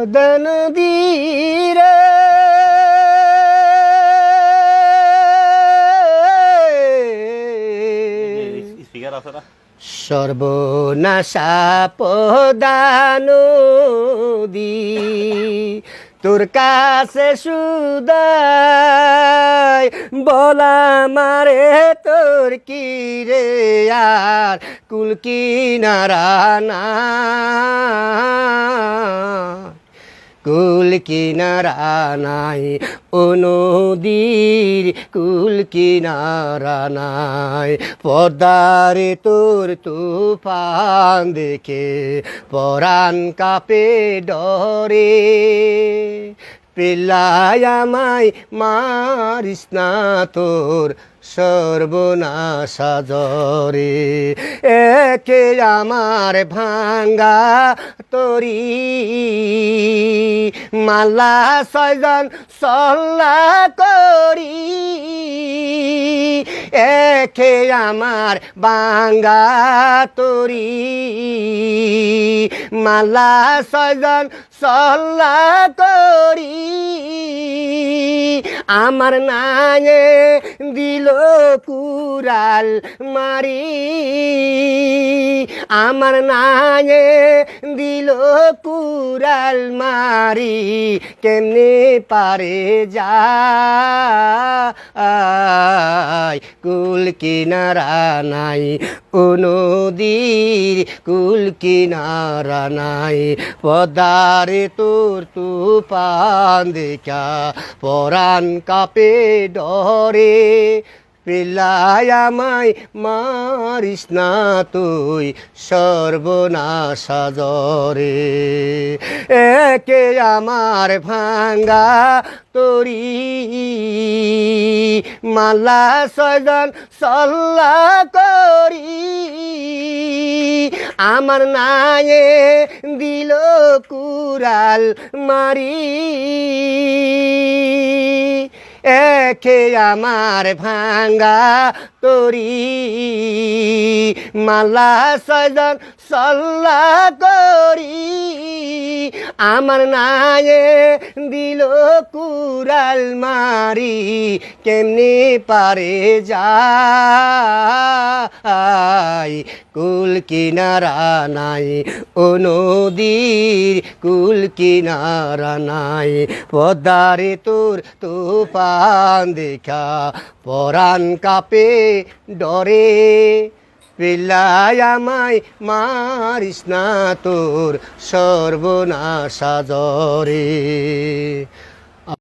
পদন দীরে সর্বনাশা পদানদী তোর কাছে সুদাই বলা মারে তোর কি রে আর? কুল কিনারা না। কুল কিনারা নাই ও নদীর কুল কিনারা নাই। পদ্মারে তোর তুফান দেখে পরাণ কাপে ডরে। পেলায় আমায় মারিস না তোর সর্বনাশা জরে, একে আমার ভাঙ্গা তরি। মালা ছয়জন সল্লা করি, একে আমার বাঙ্গা তরি। মালা ছয়জন সল্লা করি, আমার নায়ে দিল কুরাল মারি। আমার নায়ে দিল কুরাল মারি। কেমনে পারে যায় কুল কিনারা নাই, ও কুল কিনারা নাই। পদারে তোর তুফান দেখা, পরাণ কাপে ডরে। পেলায় আমায় মারিস না তুই সর্বনাশা জরে একে আমার ভাঙ্গা তরি মালা ছয়জন সল্লা করি। আমার নায়ে দিল কুরাল মারি। একে আমার ভাঙ্গা তরি। মালা সজন সল্লা করি। আমার নায়ে দিল কুরাল মারি, কেমনি পারে যাই কুল কিনারা নাই, ও নদীর কুল কিনারা নাই। পদ্মারে তোর তুফান দেখা, পরাণ কাপে ডরে। পেলায় আমায় মারিস না তোর সর্বনাশা জরে